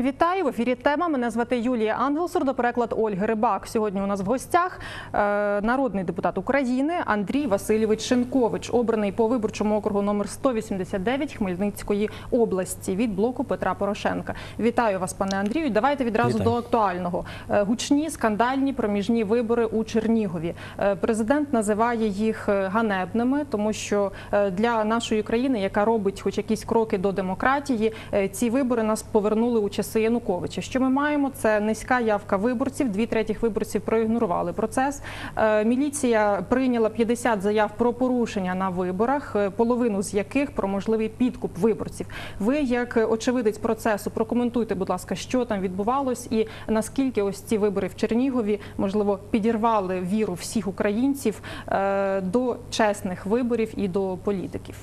Вітаю в ефірі. Тема мене звати Юлія Ангел, сурдопереклад Ольги Рибак. Сьогодні у нас в гостях е, народний депутат України Андрій Васильович Шинкович, обраний по виборчому округу номер 189 Хмельницької області від блоку Петра Порошенка. Вітаю вас, пане Андрію. Давайте відразу Вітаю. до актуального. Е, Гучні скандальні проміжні вибори у Чернігові. Е, Президент називає їх ганебними, тому що для нашої країни, яка робить хоч якісь кроки до демократії, ці вибори нас повернули у часи Януковича. Що ми маємо? Це низька явка виборців. Дві третіх виборців проігнорували процес. Е, Міліція прийняла 50 заяв про порушення на виборах, е, половину з яких про можливий підкуп виборців. Ви, як очевидець процесу, прокоментуйте, будь ласка, що там відбувалось, і наскільки ось ці вибори в Чернігові можливо підірвали віру всіх українців е, до чесних виборів і до політиків.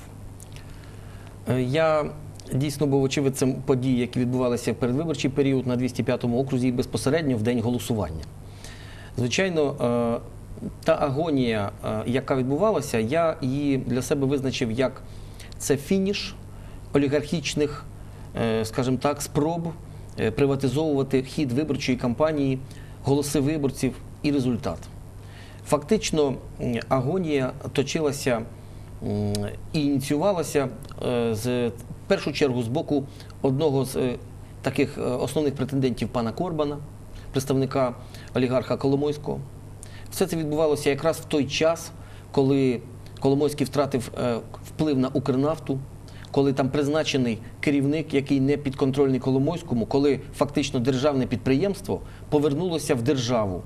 Я дійсно був очевидцем подій, які відбувалися в передвиборчий період на 205-му окрузі і безпосередньо в день голосування. Звичайно, е, та агонія, е, яка відбувалася, я її для себе визначив як це фініш олігархічних, е, скажімо так, спроб приватизовувати хід виборчої кампанії, голоси виборців і результат. Фактично, агонія точилася і ініціювалася з в першу чергу з боку одного з е, таких е, основних претендентів пана Корбана, представника олігарха Коломойського. Все це відбувалося якраз в той час, коли Коломойський втратив е, вплив на Укрнафту, коли там призначений керівник, який не підконтрольний Коломойському, коли фактично державне підприємство повернулося в державу.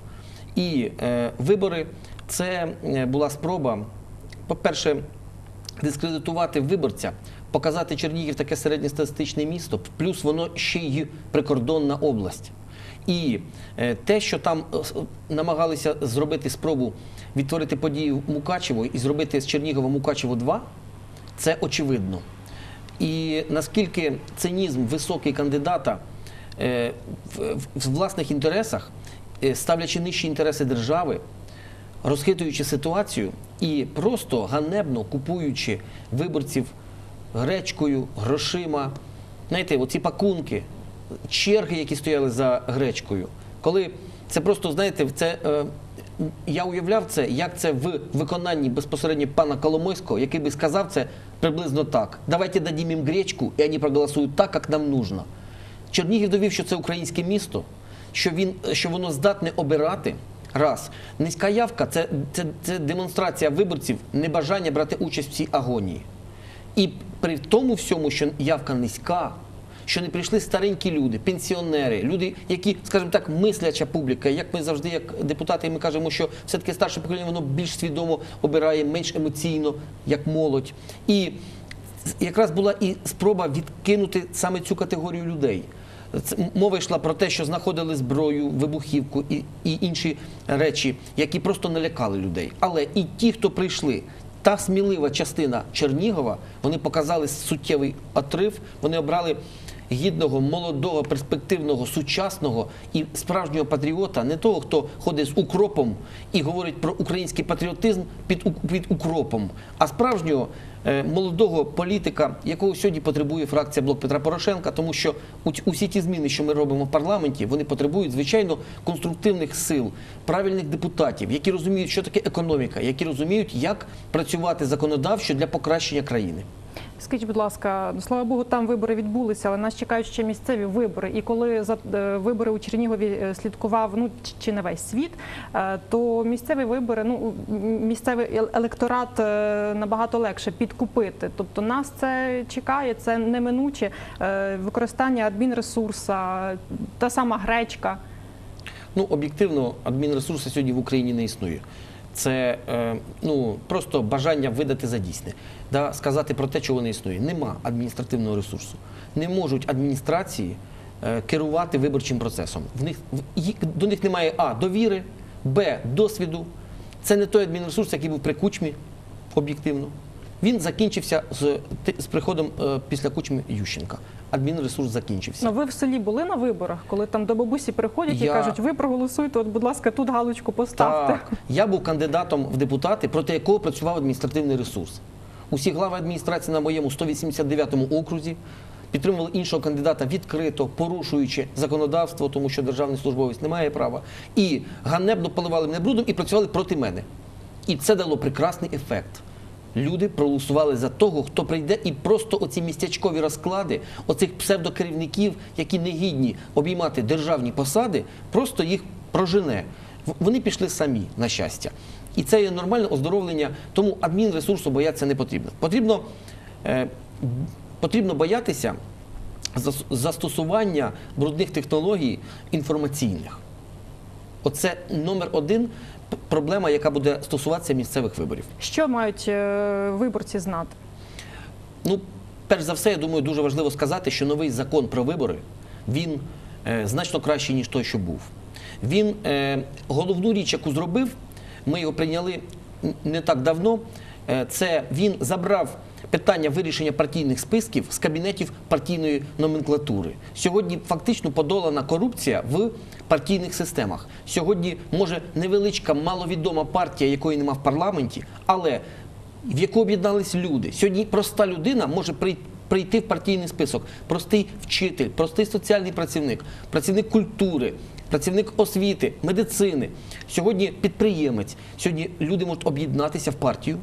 І е, вибори це була спроба, по-перше, дискредитувати виборця, показати Чернігів таке середньостатистичне місто, плюс воно ще й прикордонна область. І е, те, що там е, намагалися зробити спробу відтворити події в Мукачево і зробити з Чернігова Мукачево 2, це очевидно. І наскільки цинізм високий кандидата е, в, власних інтересах, ставлячи нижчі інтереси держави, розхитуючи ситуацію і просто ганебно купуючи виборців гречкою, грошима, знаєте, оці пакунки, черги, які стояли за гречкою. Коли це просто, знаєте, це. е, я уявляв це, як це в виконанні безпосередньо пана Коломойського, який би сказав це приблизно так: давайте дадим їм гречку, і вони проголосують так, як нам нужно. Чернігів довів, що це українське місто, що він що воно здатне обирати. Раз низька явка це, це, це демонстрація виборців небажання брати участь в цій агонії. І при тому всьому, що явка низька, що не прийшли старенькі люди, пенсіонери, люди, які, скажімо так, мисляча публіка. Як ми завжди, як депутати, ми кажемо, що все-таки старше покоління воно більш свідомо обирає, менш емоційно, як молодь. І якраз була і спроба відкинути саме цю категорію людей. Мова йшла про те, що знаходили зброю, вибухівку і, і інші речі, які просто налякали людей. Але і ті, хто прийшли, та смілива частина Чернігова, вони показали суттєвий отрив, вони обрали гідного, молодого, перспективного, сучасного і справжнього патріота, не того, хто ходить з укропом і говорить про український патріотизм під, під укропом, а справжнього молодого політика, якого сьогодні потребує фракція Блок Петра Порошенка, тому що усі ті зміни, що ми робимо в парламенті, вони потребують звичайно конструктивних сил, правильних депутатів, які розуміють, що таке економіка, які розуміють, як працювати законодавчо для покращення країни. Скажіть, будь ласка, ну, слава Богу, там вибори відбулися, але нас чекають ще місцеві вибори. І коли за е, вибори у Чернігові е, слідкував ну чи не весь світ, е, то місцеві вибори, ну місцевий електорат набагато легше підкупити. Тобто нас це чекає, це неминуче використання адмінресурса, та сама гречка. Ну, об'єктивно, адмінресурсу сьогодні в Україні не існує. Це е, ну, просто бажання видати за дійсне, да, сказати про те, чого не існує. Нема адміністративного ресурсу. Не можуть адміністрації е, керувати виборчим процесом. В них, до них немає А довіри, Б досвіду. Це не той адмінресурс, який був при кучмі, об'єктивно. Він закінчився з, з приходом е, після кучми Ющенка. Адмінресурс закінчився. Ну ви в селі були на виборах, коли там до бабусі приходять і кажуть, ви проголосуйте, от, будь ласка, тут галочку поставте. Так, я був кандидатом в депутати, проти якого працював адміністративний ресурс. Усі глави адміністрації на моєму 189-му окрузі підтримували іншого кандидата відкрито, порушуючи законодавство, тому що державний службовець не має права, і ганебно поливали мене брудом і працювали проти мене. І це дало прекрасний ефект. Люди проголосували за того, хто прийде, і просто оці містячкові розклади, оцих псевдокерівників, які не гідні обіймати державні посади, просто їх прожене. Вони пішли самі, на щастя. І це є нормальне оздоровлення, тому адмінресурсу боятися не потрібно. Потрібно, е, потрібно боятися застосування брудних технологій інформаційних. Оце номер один проблема, яка буде стосуватися місцевих виборів. Що мають е, виборці знати? Ну, перш за все, я думаю, дуже важливо сказати, що новий закон про вибори він е, значно кращий, ніж той, що був. Він е, головну річ, яку зробив, ми його прийняли не так давно. е, це він забрав питання вирішення партійних списків з кабінетів партійної номенклатури. Сьогодні фактично подолана корупція в партійних системах. Сьогодні може невеличка маловідома партія, якої нема в парламенті, але в яку об'єднались люди. Сьогодні проста людина може прий- прийти в партійний список. Простий вчитель, простий соціальний працівник, працівник культури, працівник освіти, медицини. Сьогодні підприємець. Сьогодні люди можуть об'єднатися в партію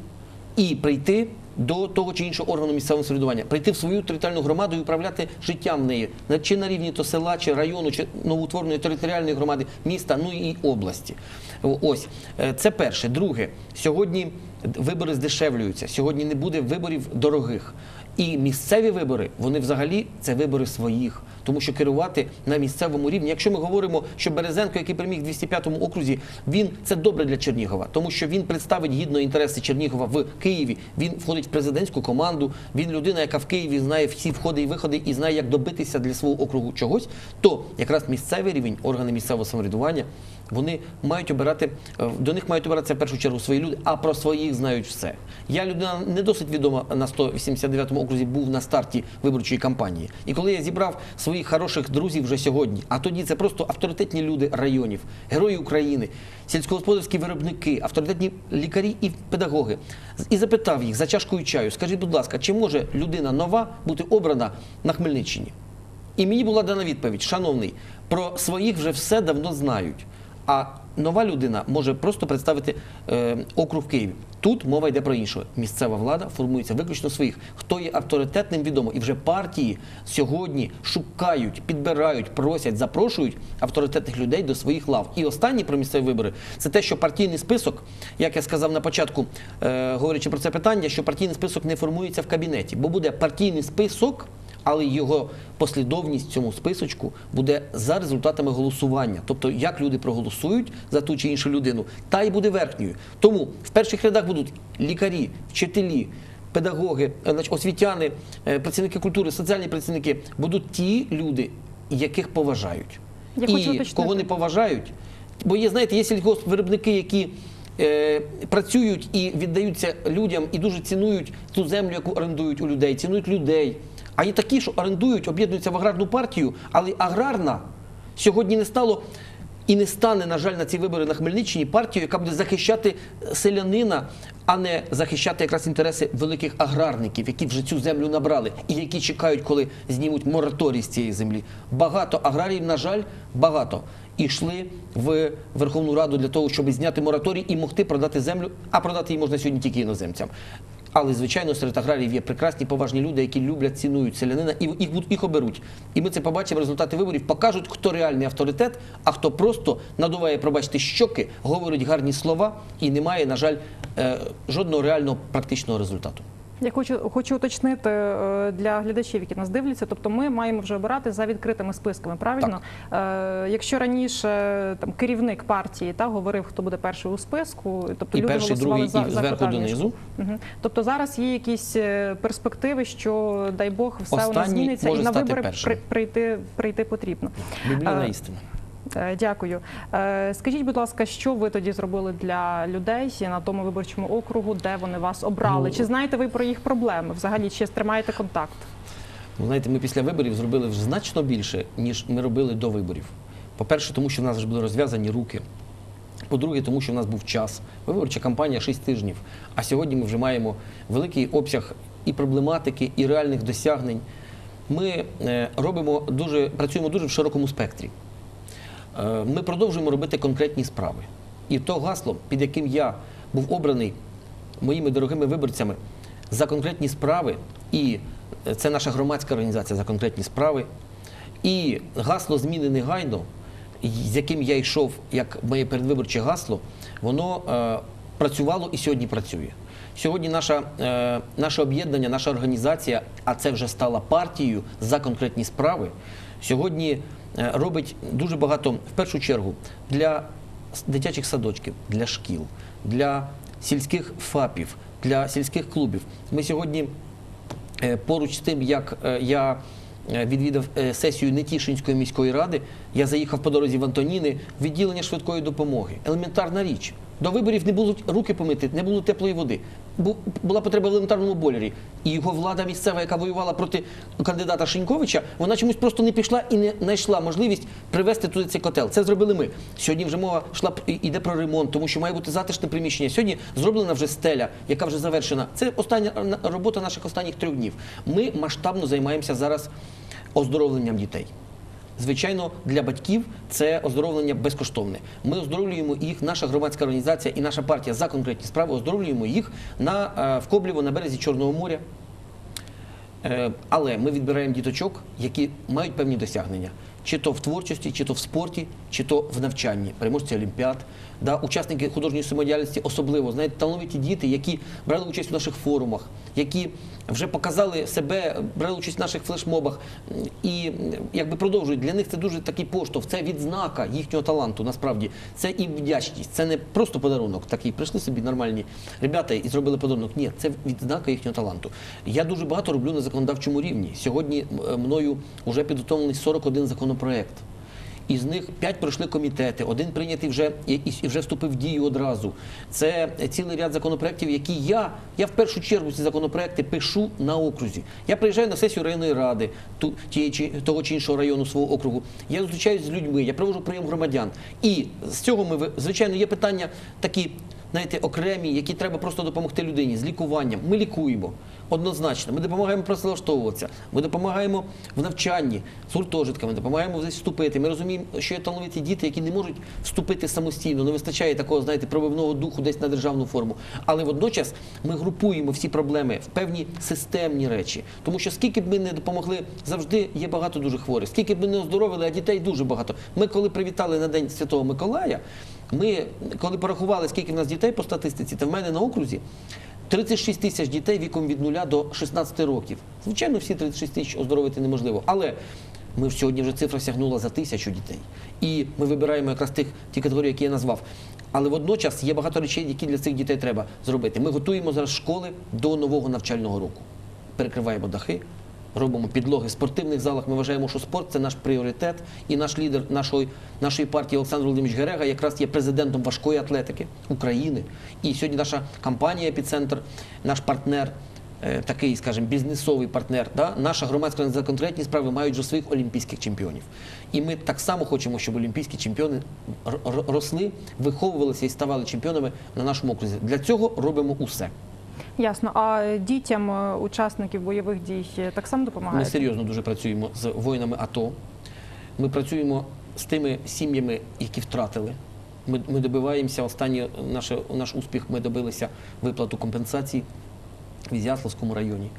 і прийти до того чи іншого органу місцевого самоврядування, прийти в свою територіальну громаду і управляти життям в неї, чи на рівні то села, чи району, чи новоутвореної територіальної громади, міста, ну і області. Ось Е, це перше. Друге, сьогодні вибори здешевлюються. Сьогодні не буде виборів дорогих. І місцеві вибори, вони взагалі це вибори своїх, тому що керувати на місцевому рівні. Якщо ми говоримо, що Березенко, який переміг в 205-му окрузі, він це добре для Чернігова, тому що він представить гідно інтереси Чернігова в Києві. Він входить в президентську команду. Він людина, яка в Києві знає всі входи і виходи і знає, як добитися для свого округу чогось. То якраз місцевий рівень, органи місцевого самоврядування, вони мають обирати е, до них мають обиратися в першу чергу свої люди, а про своїх знають все. Я людина не досить відома на 189-му окрузі, був на старті виборчої кампанії. І коли я зібрав своїх хороших друзів вже сьогодні, а тоді це просто авторитетні люди районів, герої України, сільськогосподарські виробники, авторитетні лікарі і педагоги, і запитав їх за чашкою чаю: скажіть, будь ласка, чи може людина нова бути обрана на Хмельниччині? І мені була дана відповідь, шановний, про своїх вже все давно знають. А нова людина може просто представити е, округ в Києві. Тут мова йде про інше. Місцева влада формується виключно своїх. Хто є авторитетним, відомо. І вже партії сьогодні шукають, підбирають, просять, запрошують авторитетних людей до своїх лав. І останні про місцеві вибори це те, що партійний список, як я сказав на початку, е, говорячи про це питання, що партійний список не формується в кабінеті, бо буде партійний список але його послідовність в цьому списочку буде за результатами голосування. Тобто, як люди проголосують за ту чи іншу людину, та й буде верхньою. Тому в перших рядах будуть лікарі, вчителі. Педагоги, е, освітяни, е, працівники культури, соціальні працівники будуть ті люди, яких поважають. Я і хочу кого не поважають. Бо є, знаєте, є сільгоспвиробники, які е, працюють і віддаються людям і дуже цінують ту землю, яку орендують у людей, цінують людей. А є такі, що орендують, об'єднуються в аграрну партію, але аграрна сьогодні не стало і не стане, на жаль, на ці вибори на Хмельниччині партією, яка буде захищати селянина, а не захищати якраз інтереси великих аграрників, які вже цю землю набрали і які чекають, коли знімуть мораторій з цієї землі. Багато аграріїв, на жаль, багато. І йшли в Верховну Раду для того, щоб зняти мораторій і могти продати землю, а продати її можна сьогодні тільки іноземцям. Але звичайно, серед аграріїв є прекрасні поважні люди, які люблять, цінують селянина, і їх їх оберуть. І ми це побачимо. Результати виборів покажуть, хто реальний авторитет, а хто просто надуває, пробачте, щоки, говорить гарні слова і немає, на жаль, е, жодного реального практичного результату. Я хочу, хочу уточнити е, для глядачів, які нас дивляться. Тобто, ми маємо вже обирати за відкритими списками. Правильно, Е, якщо раніше там керівник партії та говорив, хто буде перший у списку, тобто І люди перший, голосували другий, за, і за донизу. Мгм. Тобто зараз є якісь е, перспективи, що дай Бог все у нас зміниться, і на вибори при- прийти прийти потрібно. Біблійна істина. Е, Дякую. Е, Скажіть, будь ласка, що ви тоді зробили для людей на тому виборчому округу, де вони вас обрали? Ну, Чи знаєте ви про їх проблеми? Взагалі, чи тримаєте контакт? Ви знаєте, ми після виборів зробили вже значно більше, ніж ми робили до виборів. По-перше, тому що в нас вже були розв'язані руки. По-друге, тому що в нас був час. Виборча кампанія 6 тижнів. А сьогодні ми вже маємо великий обсяг і проблематики, і реальних досягнень. ми е, робимо дуже, працюємо дуже в широкому спектрі. Е, Ми продовжуємо робити конкретні справи. І то гасло, під яким я був обраний моїми дорогими виборцями за конкретні справи, і е, це наша громадська організація за конкретні справи, і гасло зміни негайно, з яким я йшов як моє передвиборче гасло, воно е, працювало і сьогодні працює. Сьогодні наша, е, наше об'єднання, наша організація, а це вже стала партією за конкретні справи, сьогодні робить дуже багато, в першу чергу, для дитячих садочків, для шкіл, для сільських ФАПів, для сільських клубів. Ми сьогодні Е, Поруч з тим, як е, я е, відвідав е, сесію Нетішинської міської ради, я заїхав по дорозі в Антоніни відділення швидкої допомоги. Елементарна річ. До виборів не було руки помити, не було теплої води. Бу- Була потреба в елементарному бойлері. І його влада місцева, яка воювала проти кандидата Шиньковича, вона чомусь просто не пішла і не знайшла можливість привезти туди цей котел. Це зробили ми. Сьогодні вже мова йшла йде про ремонт, тому що має бути затишне приміщення. Сьогодні зроблена вже стеля, яка вже завершена. Це остання робота наших останніх трьох днів. Ми масштабно займаємося зараз оздоровленням дітей. Звичайно, для батьків це оздоровлення безкоштовне. Ми оздоровлюємо їх, наша громадська організація і наша партія за конкретні справи оздоровлюємо їх на е, в Кобліво на березі Чорного моря. Е, Але ми відбираємо діточок, які мають певні досягнення. Чи то в творчості, чи то в спорті, чи то в навчанні, переможці олімпіад, да, учасники художньої самодіяльності, особливо знаєте, талановиті діти, які брали участь у наших форумах, які вже показали себе, брали участь в наших флешмобах і якби продовжують. Для них це дуже такий поштовх, це відзнака їхнього таланту. Насправді це і вдячність. Це не просто подарунок. Такий прийшли собі нормальні ребята і зробили подарунок. Ні, це відзнака їхнього таланту. Я дуже багато роблю на законодавчому рівні. Сьогодні мною вже підготовлений 41 законопроект. Із них 5 пройшли комітети, один прийнятий вже і, вже вступив в дію одразу. Це цілий ряд законопроєктів, які я, я в першу чергу ці законопроекти пишу на окрузі. Я приїжджаю на сесію районної ради ту, тієї чи того чи іншого району свого округу. Я зустрічаюся з людьми, я проводжу прийом громадян. І з цього ми ви- звичайно є питання такі. Знаєте, окремі, які треба просто допомогти людині з лікуванням. Ми лікуємо однозначно. Ми допомагаємо працевлаштовуватися, ми допомагаємо в навчанні з гуртожитками, допомагаємо десь вступити. Ми розуміємо, що є талановиті діти, які не можуть вступити самостійно. Не вистачає такого, знаєте, пробивного духу десь на державну форму. Але водночас ми групуємо всі проблеми в певні системні речі. Тому що скільки б ми не допомогли, завжди є багато дуже хворих. Скільки б ми не оздоровили, а дітей дуже багато. Ми коли привітали на день Святого Миколая. Ми, коли порахували, скільки в нас дітей по статистиці, то в мене на окрузі 36 тисяч дітей віком від 0 до 16 років. Звичайно, всі 36 тисяч оздоровити неможливо. Але ми сьогодні вже цифра сягнула за тисячу дітей. І ми вибираємо якраз тих ті категорії, які я назвав. Але водночас є багато речей, які для цих дітей треба зробити. Ми готуємо зараз школи до нового навчального року. Перекриваємо дахи, робимо підлоги в спортивних залах. Ми вважаємо, що спорт це наш пріоритет. І наш лідер нашої, нашої партії Олександр Володимирович Герега якраз є президентом важкої атлетики України. І сьогодні наша компанія «Епіцентр», наш партнер. е, Такий, скажімо, бізнесовий партнер, да? наша громадська за конкретні справи мають вже своїх олімпійських чемпіонів. І ми так само хочемо, щоб олімпійські чемпіони росли, виховувалися і ставали чемпіонами на нашому окрузі. Для цього робимо усе. Ясно. А дітям е, учасників бойових дій так само Ми серйозно дуже працюємо з воїнами АТО. Ми працюємо з тими сім'ями, які втратили. Ми, ми добиваємося останній наше, наш успіх. Ми добилися виплату компенсацій в Ізяславському районі.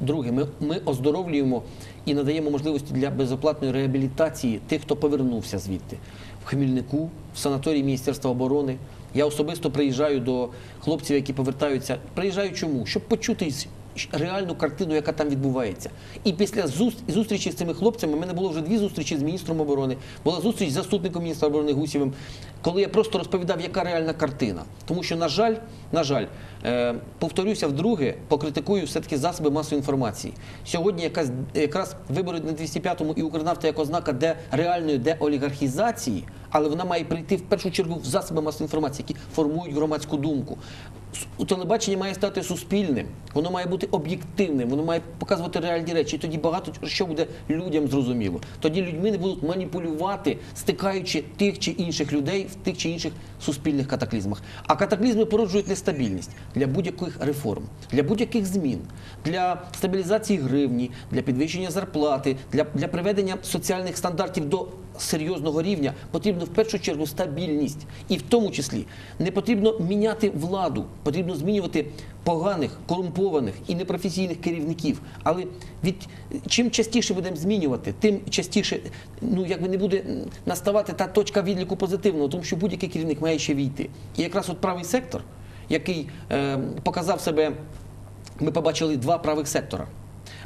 Друге, ми, ми оздоровлюємо і надаємо можливості для безоплатної реабілітації тих, хто повернувся звідти в Хмільнику, в санаторії Міністерства оборони. Я особисто приїжджаю до хлопців, які повертаються. Приїжджаю чому? Щоб почути з- реальну картину, яка там відбувається. І після зуст- зустрічі з цими хлопцями в мене було вже дві зустрічі з міністром оборони, була зустріч з заступником міністра оборони Гусєвим, коли я просто розповідав, яка реальна картина. Тому що, на жаль, на жаль, е, повторюся вдруге, покритикую все-таки засоби масової інформації. Сьогодні якась, якраз вибори на 205-му і Укрнафта як ознака де реальної деолігархізації, але вона має прийти в першу чергу в засоби масової інформації, які формують громадську думку. У телебачення має стати суспільним, воно має бути об'єктивним, воно має показувати реальні речі. І тоді багато що буде людям зрозуміло. Тоді людьми не будуть маніпулювати, стикаючи тих чи інших людей в тих чи інших суспільних катаклізмах. А катаклізми породжують нестабільність для будь-яких реформ, для будь-яких змін, для стабілізації гривні, для підвищення зарплати, для, для приведення соціальних стандартів до серйозного рівня потрібно в першу чергу стабільність. І в тому числі не потрібно міняти владу, потрібно змінювати поганих, корумпованих і непрофесійних керівників. Але від чим частіше будемо змінювати, тим частіше ну якби не буде наставати та точка відліку позитивного, тому що будь-який керівник має ще війти. І якраз от правий сектор, який е, показав себе, ми побачили два правих сектора.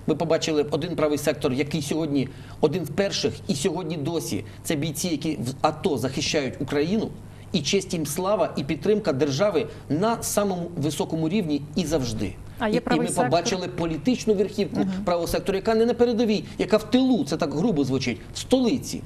Ми побачили один правий сектор, який сьогодні один з перших, і сьогодні досі це бійці, які в АТО захищають Україну. І честь їм слава і підтримка держави на самому високому рівні і завжди. А є і, і ми сектор? побачили політичну верхівку правого сектору, яка не на передовій, яка в тилу, це так грубо звучить, в столиці.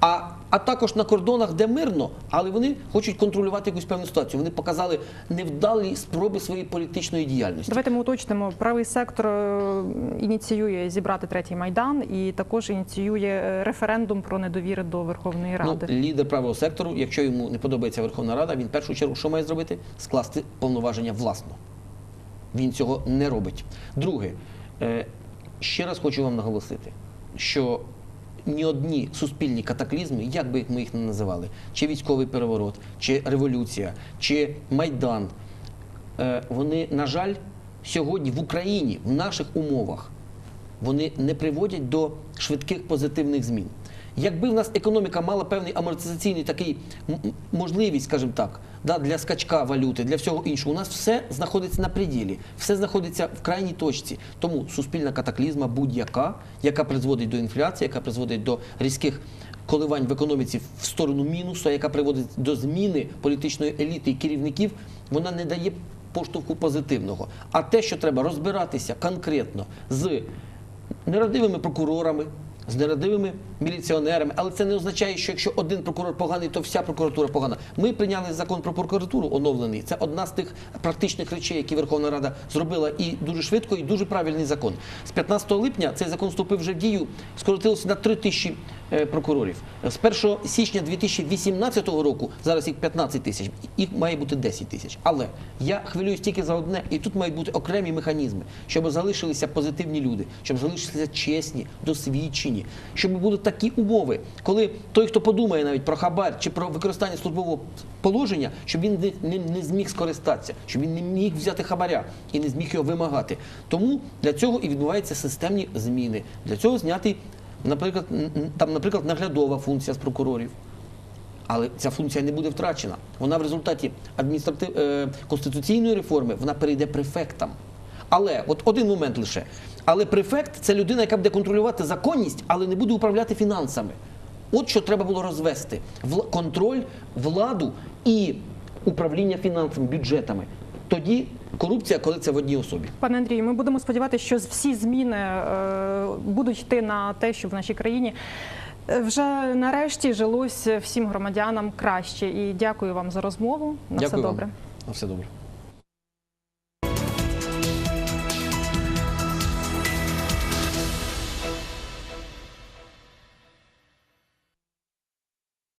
А, а також на кордонах, де мирно, але вони хочуть контролювати якусь певну ситуацію. Вони показали невдалі спроби своєї політичної діяльності. Давайте ми уточнимо. Правий сектор е, ініціює зібрати третій майдан і також ініціює е, референдум про недовіри до Верховної Ну, Ради. лідер правого сектору, якщо йому не подобається Верховна Рада, він в першу чергу що має зробити? Скласти повноваження власно. Він цього не робить. Друге, е, ще раз хочу вам наголосити, що ні одні суспільні катаклізми, як би ми їх не називали, чи військовий переворот, чи революція, чи майдан, е, вони, на жаль, сьогодні в Україні, в наших умовах, вони не приводять до швидких позитивних змін. Якби в нас економіка мала певний амортизаційний такий можливість, скажімо так, да, для скачка валюти, для всього іншого, у нас все знаходиться на приділі, все знаходиться в крайній точці. Тому суспільна катаклізма будь-яка, яка призводить до інфляції, яка призводить до різких коливань в економіці в сторону мінусу, яка приводить до зміни політичної еліти і керівників, вона не дає поштовху позитивного. А те, що треба розбиратися конкретно з нерадивими прокурорами, з нерадивими міліціонерами, але це не означає, що якщо один прокурор поганий, то вся прокуратура погана. Ми прийняли закон про прокуратуру оновлений. Це одна з тих практичних речей, які Верховна Рада зробила і дуже швидко, і дуже правильний закон. З 15 липня цей закон вступив вже в дію, скоротилося на 3 тисячі прокурорів. З 1 січня 2018 року, зараз їх 15 тисяч, їх має бути 10 тисяч. Але я хвилююсь тільки за одне, і тут мають бути окремі механізми, щоб залишилися позитивні люди, щоб залишилися чесні, досвідчені, щоб були такі умови, коли той, хто подумає навіть про хабар чи про використання службового положення, щоб він не, не, не зміг скористатися, щоб він не міг взяти хабаря і не зміг його вимагати. Тому для цього і відбуваються системні зміни. Для цього зняти, наприклад, там, наприклад, наглядова функція з прокурорів. Але ця функція не буде втрачена. Вона в результаті адміністратив... е, конституційної реформи вона перейде префектам. Але от один момент лише. Але префект це людина, яка буде контролювати законність, але не буде управляти фінансами. От що треба було розвести: контроль, владу і управління фінансами, бюджетами. Тоді корупція, коли це в одній особі. Пане Андрію, ми будемо сподіватися, що всі зміни е, будуть йти на те, що в нашій країні е, вже нарешті жилось всім громадянам краще. І дякую вам за розмову. На все добре. вам. добре. На все добре.